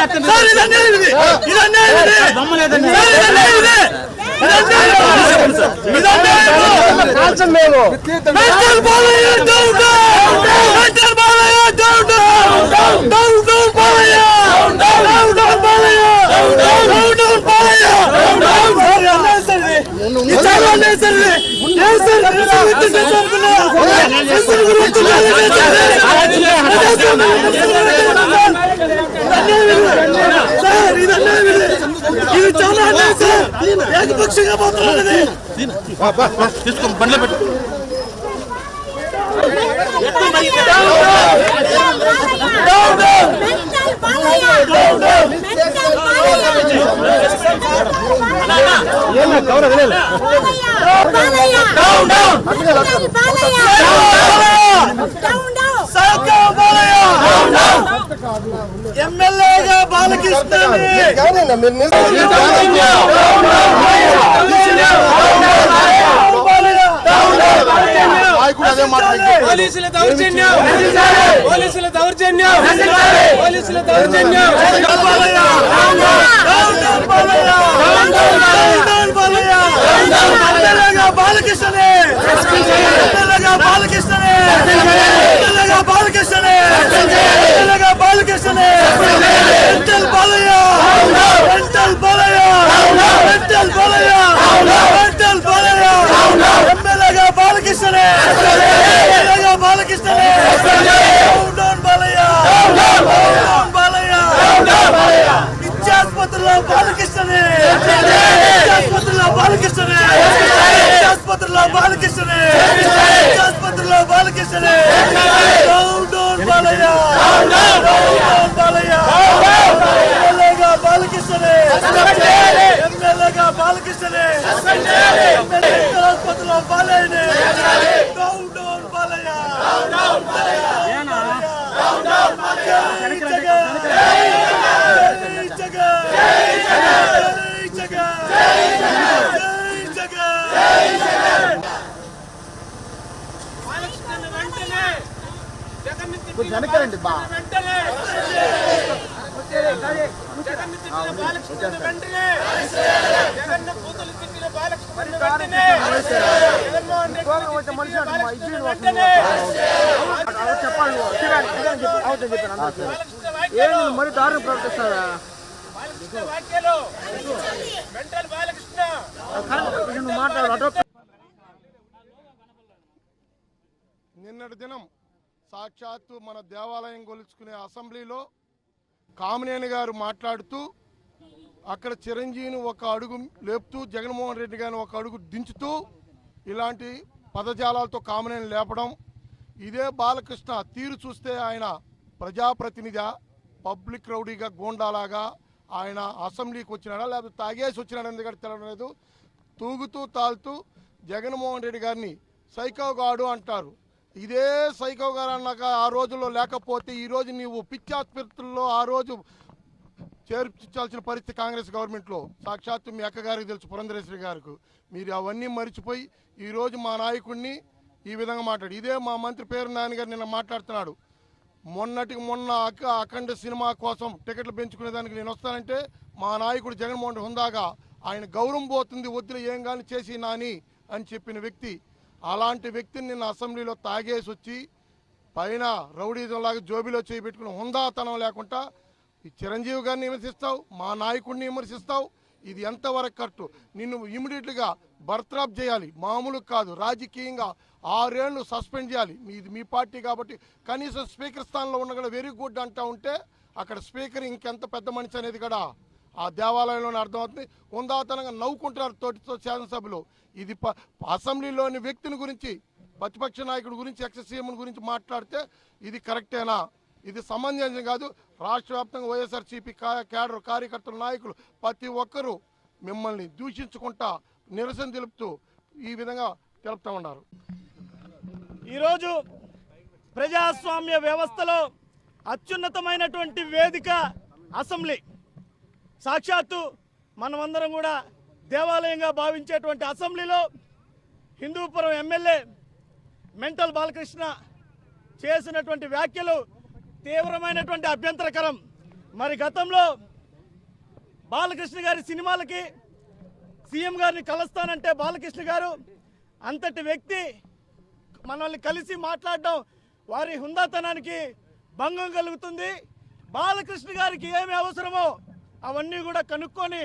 Let's go. ఇది చాలా అన్యాయం సార్. ఏకపక్షంగా పోతున్నది తీసుకో బండ్లో పెట్టు. డౌన్ ఎమ్మెల్యేగా పోలీసుల దౌర్జన్యం పోలీసుల దౌర్జన్యం పోలీసుల దౌర్జన్యం బాలకృష్ణనే బాలకృష్ణనే ఎమ్మెల్యేగా బాలకృష్ణనే ఎమ్మెల్యేగా బాలకృష్ణనే mental Balayya mental Balayya mental Balayya mental Balayya ఎమ్మెల్యేగా బాలకృష్ణనే ఎమ్మెల్యేగా బాలకృష్ణనే! Down down Balayya down Balayya నిత్యాసుపత్రిలో బాలకృష్ణనే! నిత్యాసుపత్రిలో down down Balayya! Down down Balayya ఎమ్మెల్యేగా ఎమ్మెల్యేగా ఆసుపత్రిలో బాలయ్యనే down down Balayya down Balayya జై జగన్ జై జగన్ జై జగన్ జై జగన్ వెనకరండి బా వెంటనే జగన్ తిట్టిన బాలకృష్ణ వెంటనే జగన్ కూతురు తిట్టిన బాలకృష్ణ వెంటనే జగన్మోహన్ రెడ్డి తిట్టిన బాలకృష్ణ వెంటనే చెప్పాలి మరి దారుణ ప్రవర్తిస్తారా నిన్నటి దినం సాక్షాత్తు మన దేవాలయం గొలుచుకునే అసెంబ్లీలో కామినేని గారు మాట్లాడుతూ అక్కడ చిరంజీవిని ఒక అడుగు లేపుతూ జగన్మోహన్ రెడ్డి గారిని ఒక అడుగు దించుతూ ఇలాంటి పదజాలాలతో కామినేని లేపడం ఇదే బాలకృష్ణ తీరు చూస్తే ఆయన ప్రజాప్రతినిధి పబ్లిక్ రౌడీగా గోండాలాగా ఆయన అసెంబ్లీకి వచ్చినాడా లేకపోతే తాగేసి వచ్చినాడా ఎందుకంటే తెలియలేదు తూగుతూ తాలుతూ జగన్మోహన్ రెడ్డి గారిని సైకోగాడు అంటారు. ఇదే సైకో గారు అన్నాక ఆ రోజుల్లో లేకపోతే ఈ రోజు నీవు పిచ్చాస్పత్రుల్లో ఆ రోజు చేర్పించాల్సిన పరిస్థితి కాంగ్రెస్ గవర్నమెంట్లో. సాక్షాత్తు మీ అక్కగారికి తెలుసు పురంధరేశ్వరి గారికి. మీరు అవన్నీ మర్చిపోయి ఈరోజు మా నాయకుడిని ఈ విధంగా మాట్లాడు. ఇదే మా మంత్రి పేరు నాన్నగారు గారు నిన్న మాట్లాడుతున్నాడు. మొన్నటికి మొన్న అక్క అఖండ సినిమా కోసం టికెట్లు పెంచుకునే దానికి నేను వస్తానంటే మా నాయకుడు జగన్మోహన్ రెడ్డి హుందాగా ఆయన గౌరవం పోతుంది వద్దులు ఏం కానీ చేసి నాని అని చెప్పిన వ్యక్తి అలాంటి వ్యక్తిని నిన్న అసెంబ్లీలో తాగేసి వచ్చి పైన రౌడీజంలాగా జోబీలో చేయి పెట్టుకుని హుందాతనం లేకుండా ఈ చిరంజీవి గారిని విమర్శిస్తావు మా నాయకుడిని విమర్శిస్తావు ఇది ఎంతవరకు కరెక్ట్? నిన్ను ఇమీడియట్గా బర్త్రాప్ చేయాలి. మామూలు కాదు రాజకీయంగా ఆరేళ్ళు సస్పెండ్ చేయాలి. మీది మీ పార్టీ కాబట్టి కనీసం స్పీకర్ స్థానంలో ఉన్న కూడా వెరీ గుడ్ అంటా ఉంటే అక్కడ స్పీకర్ ఇంకెంత పెద్ద మనిషి అనేది కూడా ఆ దేవాలయంలోనే అర్థమవుతుంది. ఉందాతనంగా నవ్వుకుంటున్నారు తోటితో శాసనసభ్యులు ఇది ప- అసెంబ్లీలోని వ్యక్తిని గురించి ప్రతిపక్ష నాయకుడి గురించి ఎక్స్ సీఎం గురించి మాట్లాడితే ఇది కరెక్టేనా? ఇది సమంజసం కాదు. రాష్ట్ర వ్యాప్తంగా వైఎస్ఆర్సీపీ క్యాడర్ కార్యకర్తల నాయకులు ప్రతి ఒక్కరూ మిమ్మల్ని దూషించుకుంటా నిరసన తెలుపుతూ ఈ విధంగా తెలుపుతూ ఉన్నారు. ఈరోజు ప్రజాస్వామ్య వ్యవస్థలో అత్యున్నతమైనటువంటి వేదిక అసెంబ్లీ. సాక్షాత్తు మనమందరం కూడా దేవాలయంగా భావించేటువంటి అసెంబ్లీలో హిందూపురం ఎమ్మెల్యే మెంటల్ బాలకృష్ణ చేసినటువంటి వ్యాఖ్యలు తీవ్రమైనటువంటి అభ్యంతరకరం. మరి గతంలో బాలకృష్ణ గారి సినిమాలకి సీఎం గారిని కలుస్తానంటే బాలకృష్ణ గారు అంతటి వ్యక్తి మనల్ని కలిసి మాట్లాడడం వారి హుందాతనానికి భంగం కలుగుతుంది. బాలకృష్ణ గారికి ఏమి అవసరమో అవన్నీ కూడా కనుక్కొని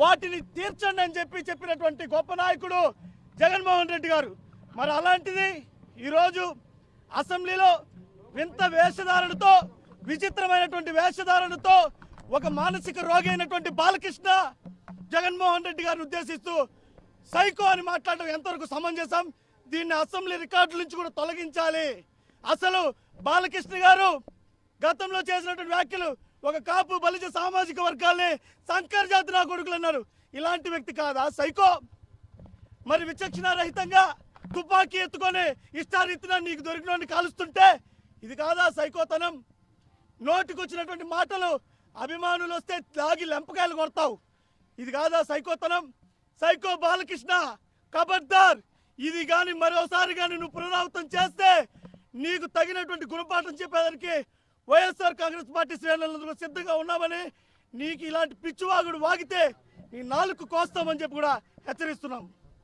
వాటిని తీర్చండి అని చెప్పి చెప్పినటువంటి గొప్ప నాయకుడు జగన్మోహన్ రెడ్డి గారు. మరి అలాంటిది ఈరోజు అసెంబ్లీలో వింత వేషధారణతో విచిత్రమైనటువంటి వేషధారణతో ఒక మానసిక రోగి అయినటువంటి బాలకృష్ణ జగన్మోహన్ రెడ్డి గారిని ఉద్దేశిస్తూ సైకో అని మాట్లాడడం ఎంతవరకు సమంజసం? దీన్ని అసెంబ్లీ రికార్డుల నుంచి కూడా తొలగించాలి. అసలు బాలకృష్ణ గారు గతంలో చేసినటువంటి వ్యాఖ్యలు ఒక కాపు బలిజ సామాజిక వర్గాల్ని సంకర్ జాతి నా కొడుకులు అన్నారు ఇలాంటి వ్యక్తి కాదా? సైకో. మరి విచక్షణ రహితంగా తుపాకీ ఎత్తుకొని ఇష్టారీతిన నీకు దొరికినోడిని కాలుస్తుంటే ఇది కాదా సైకోతనం? నోటికొచ్చినటువంటి మాటలు అభిమానులు వస్తే లాగి లెంపకాయలు కొడతావు. ఇది కాదా సైకోతనం? సైకో బాలకృష్ణ కబర్దార్ ఇది కానీ మరోసారి కానీ నువ్వు పునరావృతం చేస్తే నీకు తగినటువంటి గుణపాఠం చెప్పేదానికి వైఎస్ఆర్ కాంగ్రెస్ పార్టీ శ్రేణులందరూ సిద్ధంగా ఉన్నామని నీకు ఇలాంటి పిచ్చివాగుడు వాగితే నీ నాలుగు కోస్తామని చెప్పి కూడా హెచ్చరిస్తున్నాం.